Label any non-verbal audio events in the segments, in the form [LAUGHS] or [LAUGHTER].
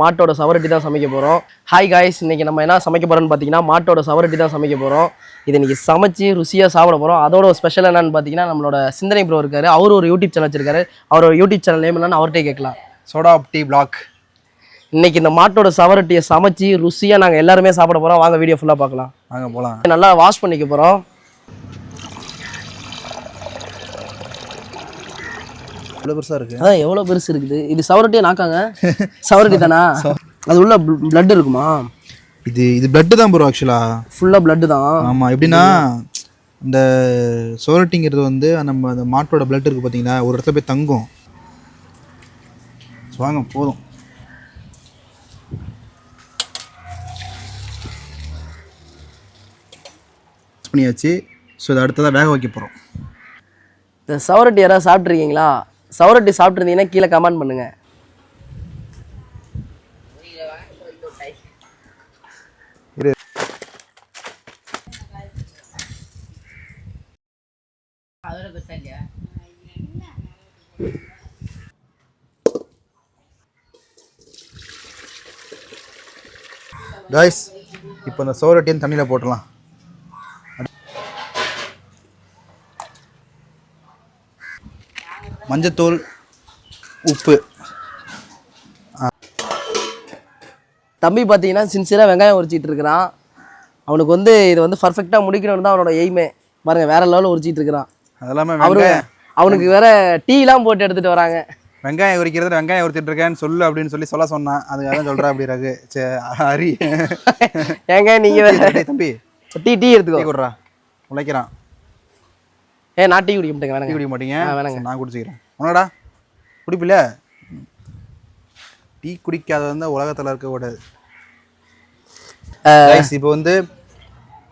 மாட்டோட சவரட்டி தான் சமைக்க போகிறோம் ஹாய் காய்ஸ் இன்னைக்கு நம்ம என்ன சமைக்க போகிறோம்னு பார்த்தீங்கன்னா மாட்டோட சவரட்டி தான் சமைக்க போகிறோம் இது இன்னைக்கு சமைச்சு ருசியாக சாப்பிட போகிறோம் அதோட ஸ்பெஷல் என்னன்னு பார்த்தீங்கன்னா நம்மளோட சிந்தனை ப்ரோ இருக்காரு. அவர் ஒரு யூடியூப் சேனல் வச்சிருக்காரு. அவரோட யூடியூப் சேனல் நேம் என்னன்னு அவர்கிட்டே கேட்கலாம். சோடா டீ பிளாக் இன்னைக்கு இந்த மாட்டோட சவரட்டியை சமைச்சு ருசியாக நாங்கள் எல்லாருமே சாப்பிட போகிறோம் வாங்க வீடியோ ஃபுல்லாக பார்க்கலாம். வாங்க போகலாம் நல்லா வாஷ் பண்ணிக்க போகிறோம் இவ்வளோ பெருசாக இருக்குது அதான் எவ்வளோ பெருசு இருக்குது? இது சவரட்டியே நாக்காங்க? சவரட்டி தானா? அது உள்ள பிளட் இருக்குமா? இது இது பிளட்டு தான் ப்ரோ ஆக்சுவலாக ஃபுல்லாக பிளட்டு தான். ஆமாம் எப்படின்னா இந்த சோரட்டிங்கிறது வந்து நம்ம அந்த மாட்டோட பிளட் இருக்குது பார்த்தீங்களா ஒரு இடத்துல போய் தங்கும். வாங்க போதும். பண்ணியாச்சு. ஸோ இதை அடுத்ததாக வேக வைக்க போகிறோம் இந்த சவரட்டி யாராவது சாப்பிட்ருக்கீங்களா சவரட்டி சாப்பிட்ருந்தீங்கன்னா கீழே கமெண்ட் பண்ணுங்க. காய்ஸ் இப்போ இந்த சோரட்டியும் தண்ணியில் போட்டுடலாம். மஞ்சத்தூள் உப்பு. தம்பி பார்த்தீங்கன்னா சின்சியராக வெங்காயம் உரிச்சிட்டு இருக்கிறான். அவனுக்கு வந்து இது வந்து பர்ஃபெக்டாக முடிக்கணும்னு தான் அவனோட எய்மே பாருங்க வேற லெவலில் உரிச்சிட்டு இருக்கிறான். அதெல்லாமே அவரு அவனுக்கு வேற டீலாம் போட்டு எடுத்துட்டு வராங்க. வெங்காயம் உரிக்கிறது வெங்காயம் உரிச்சிட்டு இருக்கேன்னு சொல்லு அப்படின்னு சொல்லி சொல்ல சொன்னான் அதுக்காக தான் சொல்கிறேன் அப்படி ரகு. சே ஹரி. ஏங்க நீங்க வேற டேய் தம்பி. டீ டீ எடுத்துக்கோ. குடுறா. உழைக்கிறான். ஏ நான் டீ குடிக்க மாட்டேங்க வேணாங்க. குடிக்க மாட்டீங்க? வேணாங்க. நான் குடிச்சிக்கிறேன். உனடா குடிப்பில்ல? டீ குடிக்காத வந்து உலகத்தில் இருக்கக்கூடாது இப்போ வந்து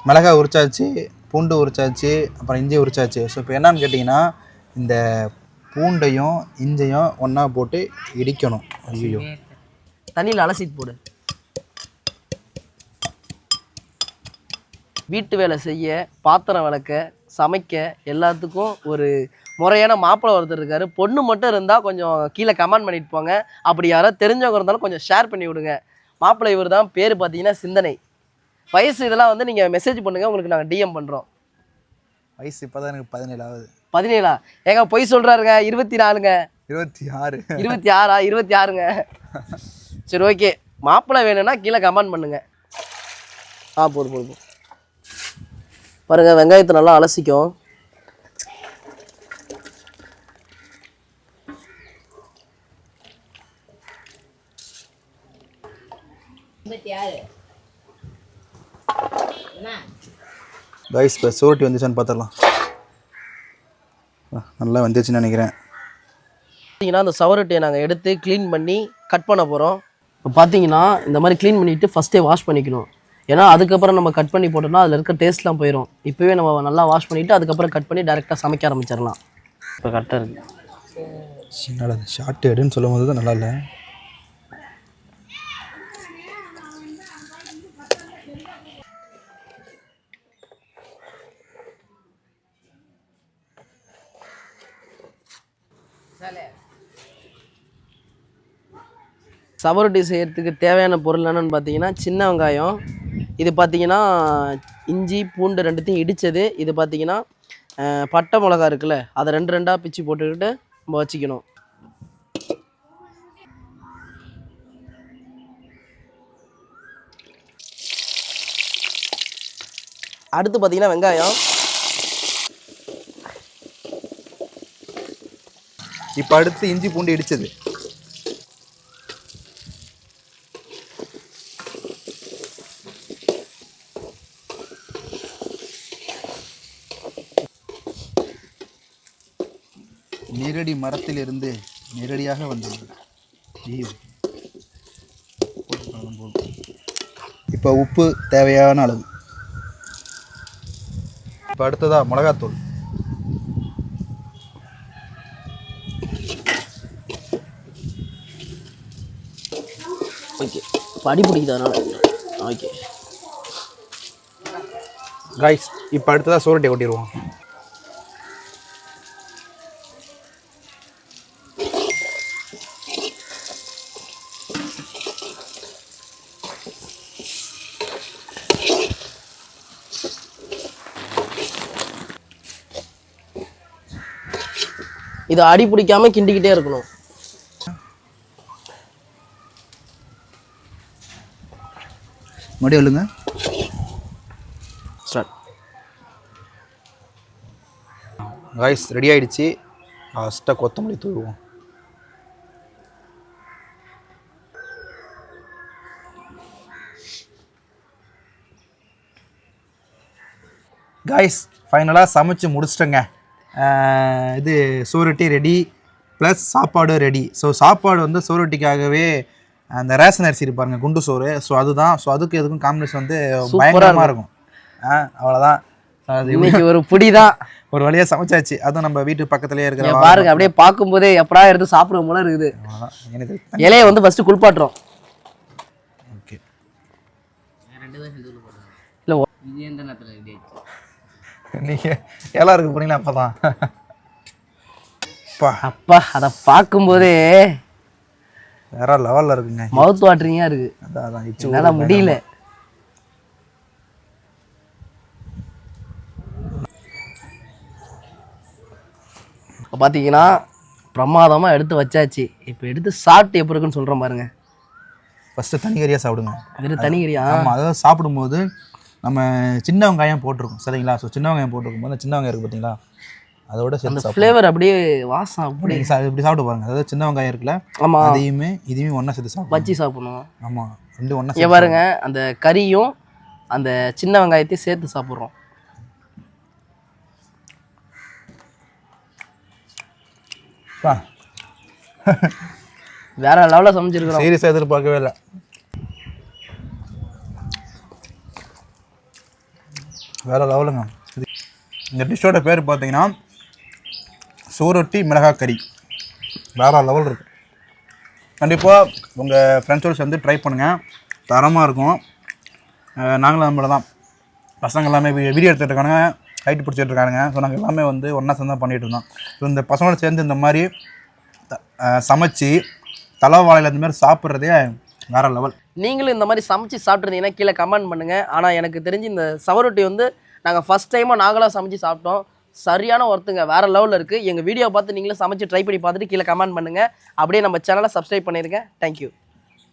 மிளகாய் உரிச்சாச்சு பூண்டு உரிச்சாச்சு அப்புறம் இஞ்சி உரிச்சாச்சு. ஸோ இப்போ என்னன்னு கேட்டிங்கன்னா இந்த பூண்டையும் இஞ்சையும் ஒன்றா போட்டு இடிக்கணும். ஐயோ தண்ணியில் அலசிட்டு போடு. வீட்டு வேலை செய்ய பாத்திரம் விளக்க சமைக்க எல்லாத்துக்கும் ஒரு முறையான மாப்பிள்ளை ஒருத்தர் இருக்காரு. பொண்ணு மட்டும் இருந்தால் கொஞ்சம் கீழே கமெண்ட் பண்ணிட்டு போங்க. அப்படி யாராவது தெரிஞ்சவங்க இருந்தாலும் கொஞ்சம் ஷேர் பண்ணி விடுங்க. மாப்பிள்ளை இவர் தான் பேர் பார்த்தீங்கன்னா சிந்தனை. வயசு இதெல்லாம் வந்து நீங்கள் மெசேஜ் பண்ணுங்கள் உங்களுக்கு நாங்கள் டிஎம் பண்ணுறோம் வயசு இப்போ தான் எனக்கு பதினேழு ஆகுது பதினேழா? ஏங்க பொய் சொல்கிறாருங்க இருபத்தி நாலுங்க இருபத்தி ஆறு இருபத்தி ஆறா இருபத்தி ஆறுங்க சரி ஓகே மாப்பிள்ளை வேணும்னா கீழே கமெண்ட் பண்ணுங்க. ஆ போதும் போதும் போதும். பாருங்க வெங்காயத்தை நல்லா அலசிக்கும் கைஸ் இப்போ சோரட்டி வந்துச்சான்னு பார்த்துடலாம் நல்லா வந்துச்சுன்னு நினைக்கிறேன். பார்த்தீங்கன்னா அந்த சவரட்டியை நாங்கள் எடுத்து க்ளீன் பண்ணி கட் பண்ண போகிறோம் இப்போ பார்த்தீங்கன்னா இந்த மாதிரி க்ளீன் பண்ணிவிட்டு ஃபஸ்ட்டே வாஷ் பண்ணிக்கணும். ஏன்னா அதுக்கப்புறம் நம்ம கட் பண்ணி போட்டோம்னா அதில் இருக்க டேஸ்ட்லாம் போயிடும் இப்போவே நம்ம நல்லா வாஷ் பண்ணிவிட்டு அதுக்கப்புறம் கட் பண்ணி டேரெக்டாக சமைக்க ஆரம்பிச்சிடலாம். இப்போ கரெக்டாக இருக்குது ஷார்ட் எடுன்னு சொல்லும் போது தான் நல்லா இல்லை. சவரொட்டி செய்கிறதுக்கு தேவையான பொருள் என்னென்னு பார்த்தீங்கன்னா சின்ன வெங்காயம். இது பார்த்தீங்கன்னா இஞ்சி பூண்டு ரெண்டுத்தையும் இடித்தது இது பார்த்தீங்கன்னா பட்டை மிளகா இருக்குல்ல அதை ரெண்டு ரெண்டாக பிச்சு போட்டுக்கிட்டு நம்ம வச்சுக்கணும். அடுத்து பார்த்தீங்கன்னா வெங்காயம். இப்போ அடுத்து இஞ்சி பூண்டு இடிச்சது. நேரடி மரத்திலிருந்து நேரடியாக வந்தது. ஐயோ. இப்போ உப்பு தேவையான அளவு. இப்போ அடுத்ததா மிளகாத்தூள். இப்போ படி பிடிக்குது ஓகே ரைஸ் இப்போ அடுத்து தான் சூரட்டை கொட்டிடுவோம். இதை அடி பிடிக்காம கிண்டிக்கிட்டே இருக்கணும். மறுபடியும் சொல்லுங்க. ஸ்டார்ட் காய்ஸ் ரெடி ஆயிடுச்சு. லாஸ்ட்டாக கொத்தமல்லி தூவிடுவோம் காய்ஸ் ஃபைனலாக சமைச்சு முடிச்சிட்டேங்க. இது சோரொட்டி ரெடி ப்ளஸ் சாப்பாடு ரெடி ஸோ சாப்பாடு வந்து சோரொட்டிக்காகவே அந்த ரேஷன் அரிசி இருப்பாருங்க குண்டு சோறு. ஸோ அதுதான். ஸோ அதுக்கு எதுக்கும் காம்பினேஷன் வந்து பயங்கரமாக இருக்கும். ஆ அவ்வளோதான் இன்னைக்கு ஒரு புடி தான் ஒரு வழியாக சமைச்சாச்சு. அதுவும் நம்ம வீட்டு பக்கத்துலேயே இருக்கிற பாருங்க அப்படியே பார்க்கும்போதே எப்படா எடுத்து சாப்பிடும் போல இருக்குது. எனக்கு இலையை வந்து ஃபர்ஸ்ட் குளிப்பாட்டுறோம். ஓகே. இல்லை நீங்கள் எல்லாம் இருக்கு போனீங்களா அப்போ தான் [LAUGHS] அப்பா. அப்பா அதை பார்க்கும்போதே வேற லெவலில் இருக்குங்க. மவுத் வாட்டரிங்கா இருக்கு. அதான் அதான். இச்சு என்னால முடியல. இப்போ பார்த்தீங்கன்னா பிரமாதமாக எடுத்து வச்சாச்சு. இப்போ எடுத்து சாப்பிட்டு எப்படி இருக்குன்னு சொல்கிறேன் பாருங்க. ஃபஸ்ட்டு தனிக்கறியாக சாப்பிடுங்க. வெறும் தனிக்கறியா ஆமாம் அதாவது சாப்பிடும்போது நம்ம சின்ன வெங்காயம் போட்டிருக்கோம் சரிங்களா? ஸோ சின்ன வெங்காயம் போட்டிருக்கும் போது சின்ன வெங்காயம் இருக்குது பார்த்தீங்களா அதோட சாப்பிடுங்க ஃப்ளேவர் அப்படியே வாசம் அப்படி இப்படி சாப்பிட்டு பாருங்க. அதாவது சின்ன வெங்காயம் இருக்குல்ல ஆமாம் அதையுமே இதையுமே ஒன்றா சேர்த்து சாப்பிடுங்க வச்சு சாப்பிடணும்? ஆமாம் ரெண்டு ஒன்றா பாருங்க அந்த கறியும் அந்த சின்ன வெங்காயத்தையும் சேர்த்து சாப்பிட்றோம். வேற லெவலில் சமைச்சிருக்கிறோம். சீரியஸாக எதிர்பார்க்கவே இல்லை. வேற லெவலுங்க இந்த டிஷ்ஷோட பேர் பார்த்தீங்கன்னா சோரொட்டி மிளகாய் கறி வேற லெவல் இருக்குது கண்டிப்பாக உங்கள் ஃப்ரெண்ட்ஸோடு சேர்ந்து ட்ரை பண்ணுங்கள் தரமாக இருக்கும். நாங்களும் நம்மள தான். பசங்க எல்லாமே வீடியோ எடுத்துகிட்டு இருக்காங்க ஹைட் பிடிச்சிட்டு இருக்காங்க ஸோ நாங்கள் எல்லாமே வந்து ஒன்றா சேர்ந்து பண்ணிகிட்டு இருந்தோம். ஸோ இந்த பசங்களோட சேர்ந்து இந்த மாதிரி த- அஹ் சமைச்சு தலைவாழையில் இந்த மாதிரி சாப்பிட்றதே வேறு லெவல் நீங்களும் இந்த மாதிரி சமைச்சு சாப்பிட்ருந்தீங்கன்னா கீழே கமெண்ட் பண்ணுங்கள் ஆனால் எனக்கு தெரிஞ்சு இந்த சவரொட்டி வந்து நாங்கள் ஃபஸ்ட் டைமாக நாங்களாக சமைச்சு சாப்பிட்டோம். சரியான ஒருத்துங்க. வேறு லெவலில் இருக்குது எங்கள் வீடியோ பார்த்து நீங்களும் சமைச்சு ட்ரை பண்ணி பார்த்துட்டு கீழே கமெண்ட் பண்ணுங்கள் அப்படியே நம்ம சேனலை சப்ஸ்கிரைப் பண்ணிருங்க. தேங்க்யூ